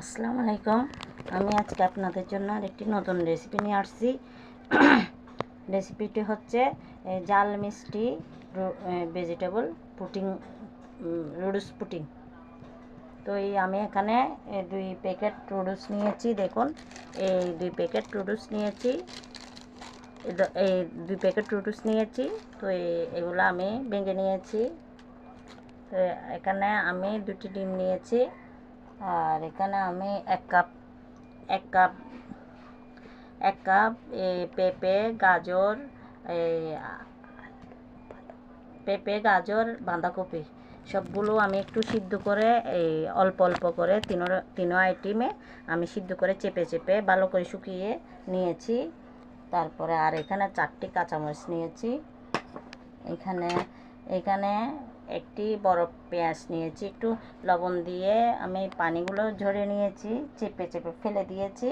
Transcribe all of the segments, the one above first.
আসসালামু আলাইকুম। আমি আজকে আপনাদের জন্য আরেকটি নতুন রেসিপি নিয়ে আসছি। রেসিপিটি হচ্ছে জাল মিষ্টি ভেজিটেবল পুটিং রুডুস পুটিং তো এই আমি এখানে দুই প্যাকেট রুডুস নিয়েছি, দেখুন। এই দুই প্যাকেট রুডুস নিয়েছি। এই দুই প্যাকেট রুডুস নিয়েছি। তো এগুলো আমি ভেঙে নিয়েছি। তো এখানে আমি দুটি ডিম নিয়েছি। আর এখানে আমি এক কাপ এক কাপ এক কাপ পেঁপে, গাজর পেঁপে, গাজর, বাঁধাকপি সবগুলো আমি একটু সিদ্ধ করে এই অল্প অল্প করে তিনো তিনো আইটেমে আমি সিদ্ধ করে চেপে চেপে ভালো করে শুকিয়ে নিয়েছি। তারপরে আর এখানে চারটি কাঁচামরিচ নিয়েছি। এখানে এখানে একটি বড় পেঁয়াজ নিয়েছি, একটু লবণ দিয়ে আমি পানিগুলো ঝরে নিয়েছি, চেপে চেপে ফেলে দিয়েছি।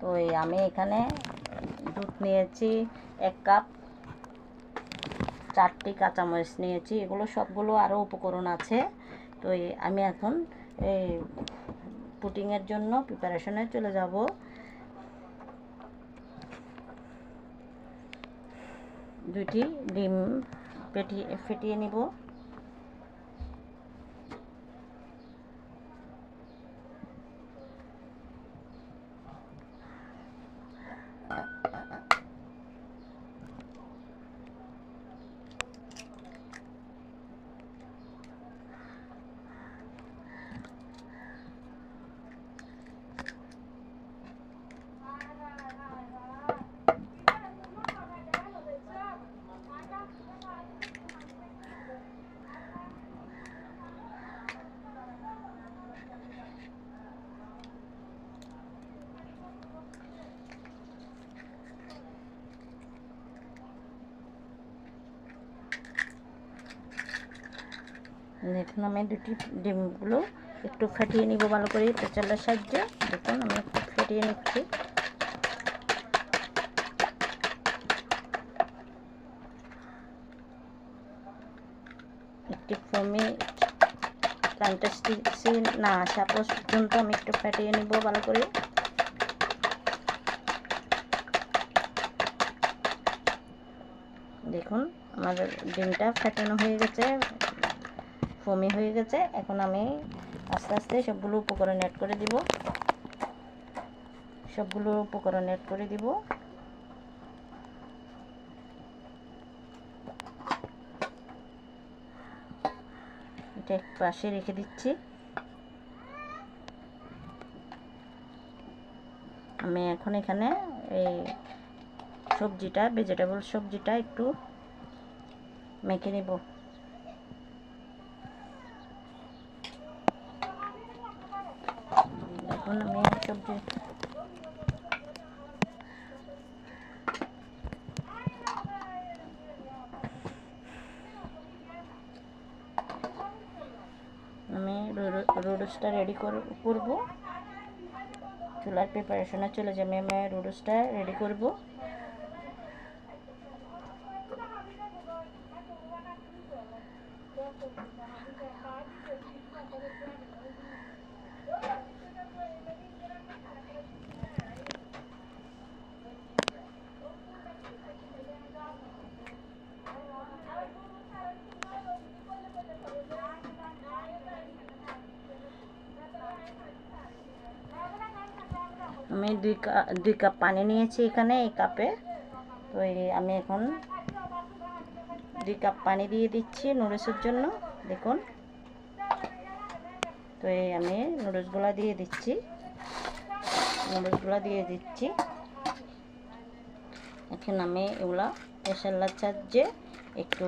তো আমি এখানে দুধ নিয়েছি, এক কাপ, চারটি কাঁচামরিচ নিয়েছি, এগুলো সবগুলো আরও উপকরণ আছে। তো আমি এখন এই পুটিংয়ের জন্য প্রিপারেশনে চলে যাব। দুটি ডিম ফেটিয়ে ফেটিয়ে নিব। দেখুন আমি দুটি ডিমগুলো একটু ফাটিয়ে নিব ভালো করে পেঁচালের সাহায্যে। দেখুন, আমি একটু ফেটিয়ে নিচ্ছি। একটি ফোমি কন্টেস্টেন্সি না আসা পর্যন্ত আমি একটু ফাটিয়ে নিব ভালো করে। দেখুন, আমার ডিমটা ফেটানো হয়ে গেছে। ফমি হয়ে গেছে, এখন আমি আস্তে আস্তে সবগুলো উপকরণ অ্যাড করে দিব। সবগুলো উপকরণ অ্যাড করে দিব। এটা এক পাশে রেখে দিচ্ছি। আমি এখন এখানে এই সবজিটা ভেজিটেবল সবজিটা একটু মেখে নিব। এখন আমি সবজি আমি রুডসটা রেডি করব চুলার প্রিপারেশনে চলে যাবে আমি রুডসটা রেডি করব আমি দুই কাপ দুই কাপ পানি নিয়েছি এখানে, এই কাপে। তো আমি এখন দুই কাপ পানি দিয়ে দিচ্ছি নুডলসের জন্য, দেখুন। তো এই আমি নুডলসগুলো দিয়ে দিচ্ছি। নুডলসগুলো দিয়ে দিচ্ছি। এখন আমি এগুলা মশলার সাহায্যে একটু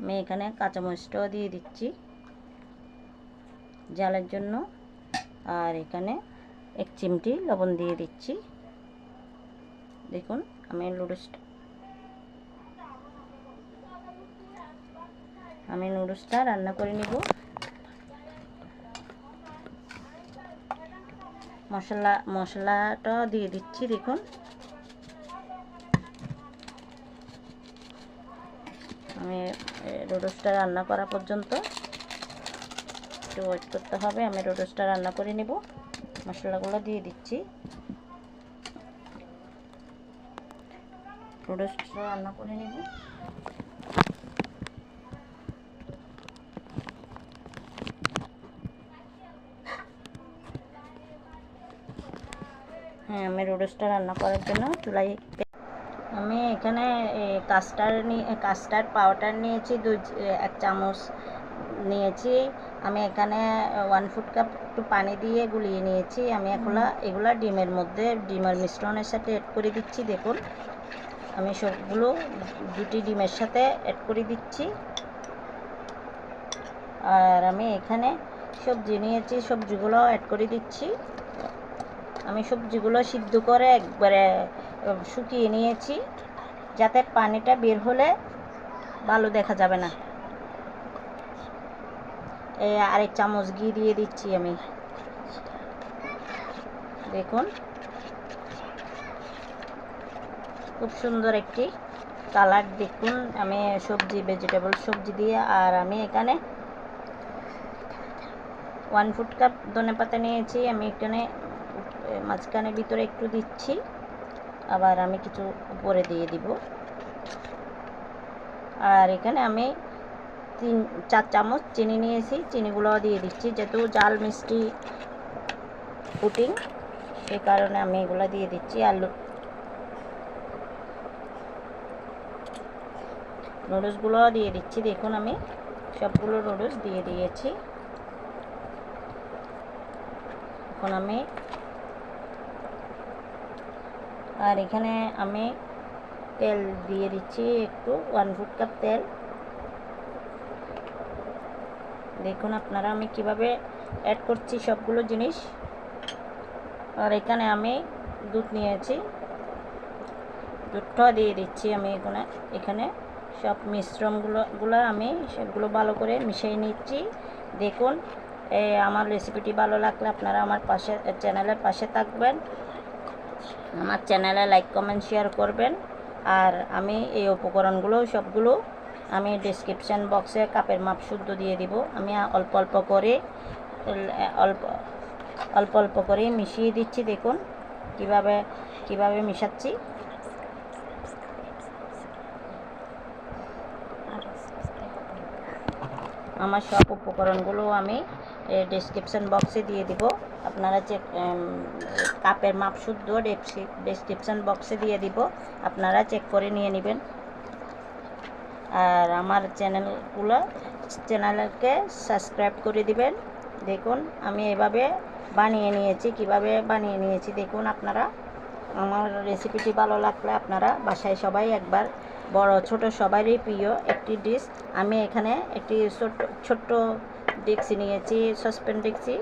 আমি এখানে কাঁচামরিচটাও দিয়ে দিচ্ছি। জালের জন্য। আর এখানে এক চিমটি লবণ দিয়ে দিচ্ছি। দেখুন, আমি নুডলসটা আমি নুডলসটা রান্না করে নিব। মশলা, মশলাটা দিয়ে দিচ্ছি, দেখুন। আমি রোডসটা রান্না করা পর্যন্ত একটু ওয়েট করতে হবে। আমি রোডসটা রান্না করে নেব। মশলাগুলো দিয়ে দিচ্ছি। রান্না করে নেব। হ্যাঁ আমি রোডসটা রান্না করার জন্য চুলাই আমি এখানে কাস্টার্ড নিয়ে কাস্টার্ড পাউডার নিয়েছি দু এক চামচ নিয়েছি। আমি এখানে ওয়ান ফুট কাপ একটু পানি দিয়ে গুলিয়ে নিয়েছি। আমি এগুলা এগুলা ডিমের মধ্যে ডিমের মিশ্রণের সাথে অ্যাড করে দিচ্ছি দেখুন। আমি সবগুলো দুটি ডিমের সাথে অ্যাড করে দিচ্ছি। আর আমি এখানে সবজি নিয়েছি সবজিগুলো অ্যাড করে দিচ্ছি। আমি সবজিগুলো সিদ্ধ করে একবারে শুকিয়ে নিয়েছি। যাতে পানিটা বের হলে ভালো দেখা যাবে না। আরেক চামচ ঘি দিয়ে দিচ্ছি আমি। দেখুন। খুব সুন্দর একটি কালার। দেখুন, আমি সবজি ভেজিটেবল সবজি দিয়ে, আর আমি এখানে ওয়ান ফুট কাপ ধনে পাতা নিয়েছি। আমি এখানে মাঝখানে ভিতরে একটু দিচ্ছি। আবার আমি কিছু উপরে দিয়ে দিব। আর এখানে আমি তিন, চার চামচ চিনি নিয়েছি। চিনিগুলো দিয়ে দিচ্ছি। যেহেতু জাল মিষ্টি পুটিং সে কারণে আমি এগুলো দিয়ে দিচ্ছি। আলু নুডলসগুলো দিয়ে দিচ্ছি। দেখুন আমি সবগুলো নুডলস দিয়ে দিয়েছি। এখন আমি আর এখানে আমি তেল দিয়ে দিচ্ছি একটু ওয়ান ফুট কাপ তেল। দেখুন আপনারা আমি কীভাবে অ্যাড করছি সবগুলো জিনিস। আর এখানে আমি দুধ নিয়েছি। দুধটা দিয়ে দিচ্ছি আমি এখানে এখানে সব মিশ্রণগুলো, গুলো আমি সবগুলো ভালো করে মিশিয়ে নিচ্ছি। দেখুন আমার রেসিপিটি ভালো লাগলে আপনারা আমার পাশে চ্যানেলের পাশে থাকবেন। আমার চ্যানেলে লাইক কমেন্ট শেয়ার করবেন। আর আমি এই উপকরণগুলো সবগুলো আমি ডিসক্রিপশান বক্সে কাপের মাপ শুদ্ধ দিয়ে দিব। আমি অল্প অল্প করে, অল্প অল্প অল্প করে মিশিয়ে দিচ্ছি, দেখুন কীভাবে কীভাবে মিশাচ্ছি। আমার সব উপকরণগুলো আমি ডিসক্রিপশান বক্সে দিয়ে দিব। আপনারা চেক কাপের মাপ শুদ্ধ ডিসক্রিপশান বক্সে দিয়ে দিব। আপনারা চেক করে নিয়ে নেবেন। আর আমার চ্যানেলগুলো, চ্যানেলকে সাবস্ক্রাইব করে দিবেন। দেখুন, আমি এভাবে বানিয়ে নিয়েছি, কীভাবে বানিয়ে নিয়েছি, দেখুন আপনারা। আমার রেসিপিটি ভালো লাগলে আপনারা বাসায় সবাই একবার, বড়, ছোট, সবারই প্রিয় একটি ডিশ আমি এখানে একটি ছোট্ট ছোট্ট ডেক্সি নিয়েছি সসপ্যান ডেক্সি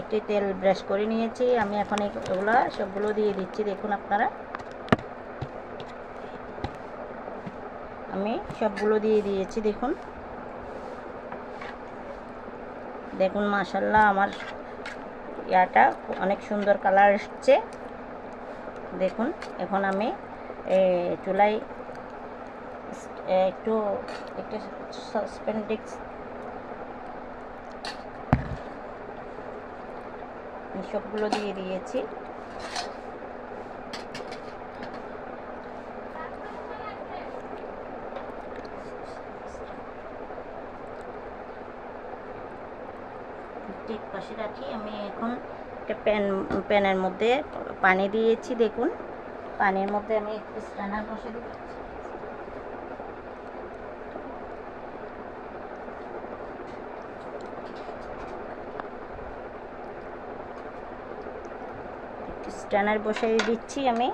একটি তেল ব্রাশ করে নিয়েছি। আমি এখন এগুলো সবগুলো দিয়ে দিচ্ছি, দেখুন আপনারা। আমি সবগুলো দিয়ে দিয়েছি, দেখুন। দেখুন মাসাল্লাহ আমার ইয়াটা অনেক সুন্দর কালার এসছে। দেখুন, এখন আমি চুলাই একটু একটু সসপেন্ডিক্স সবগুলো দিয়ে দিয়েছি। ঠিক পাশে রাখি। আমি এখন একটা প্যান, প্যানের মধ্যে পানি দিয়েছি, দেখুন। পানির মধ্যে আমি একটু স্ট্যান্ডার বসে দিচ্ছি। স্ট্যানার বসাই দিচ্ছি আমি।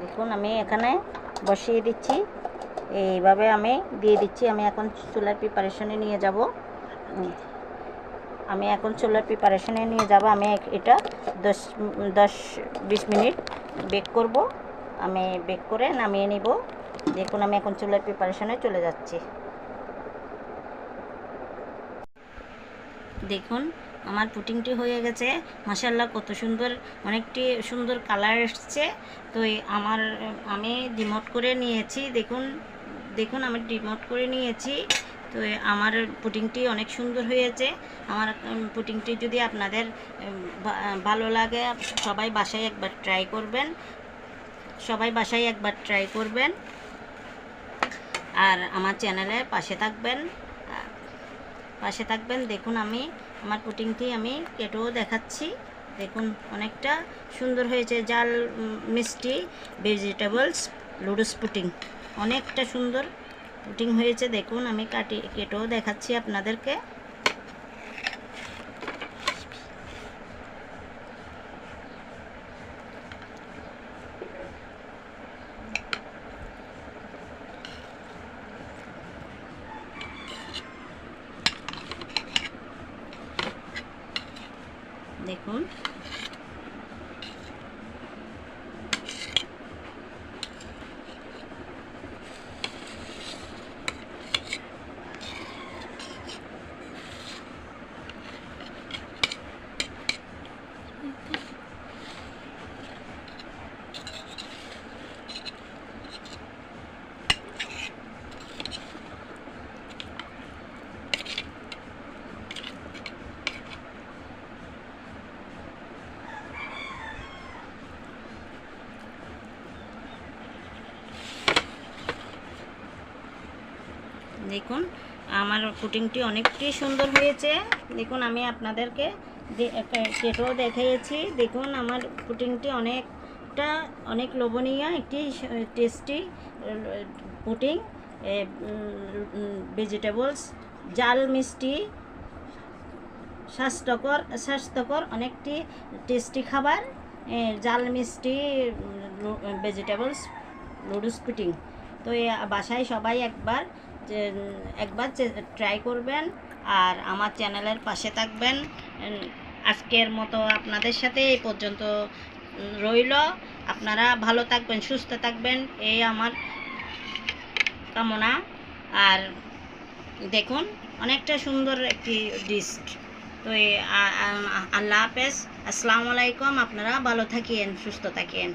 দেখুন, আমি এখানে বসিয়ে দিচ্ছি। এইভাবে আমি দিয়ে দিচ্ছি। আমি এখন চুলার প্রিপারেশনে নিয়ে যাব। আমি এখন চুলার প্রিপারেশনে নিয়ে যাব। আমি এটা দশ দশ, বিশ মিনিট বেক করব। আমি বেক করে নামিয়ে নিব। দেখুন, আমি এখন চুলার প্রিপারেশনে চলে যাচ্ছি। দেখুন, আমার পুটিংটি হয়ে গেছে। মাসাল্লাহ কত সুন্দর, অনেকটি সুন্দর কালার এসছে। তো আমার, আমি ডিমোট করে নিয়েছি। দেখুন দেখুন, আমি ডিমোট করে নিয়েছি। তো আমার পুটিংটি অনেক সুন্দর হয়েছে। আমার পুটিংটি যদি আপনাদের ভালো লাগে, সবাই বাসায় একবার ট্রাই করবেন। সবাই বাসায় একবার ট্রাই করবেন। আর আমার চ্যানেলে পাশে থাকবেন। পাশে থাকবেন। দেখুন, আমি, আমার পুটিংটি আমি কেটেও দেখাচ্ছি। দেখুন, অনেকটা সুন্দর হয়েছে। জাল মিষ্টি ভেজিটেবলস লুডুস পুটিং অনেকটা সুন্দর। কাটিং হয়েছে দেখুন আমি কাটি কেটেও দেখাচ্ছি আপনাদেরকে দেখুন দেখুন, আমার পুটিংটি অনেকটি সুন্দর হয়েছে। দেখুন, আমি আপনাদেরকে কেটেও দেখিয়েছি দেখুন, আমার পুটিংটি অনেকটা, অনেক লোভনীয় একটি টেস্টি পুটিং ভেজিটেবলস জাল মিষ্টি, স্বাস্থ্যকর স্বাস্থ্যকর, অনেকটি টেস্টি খাবার জাল মিষ্টি ভেজিটেবলস লুডুস পুটিং তো বাসায় সবাই একবার যে, একবার ট্রাই করবেন আর আমার চ্যানেলের পাশে থাকবেন। আজকের মতো আপনাদের সাথে এই পর্যন্ত রইল। আপনারা ভালো থাকবেন সুস্থ থাকবেন এই আমার কামনা। আর দেখুন অনেকটা সুন্দর একটি ডিশ তো আল্লাহ হাফেজ। আসসালামু আলাইকুম আপনারা ভালো থাকিয়েন সুস্থ থাকিয়েন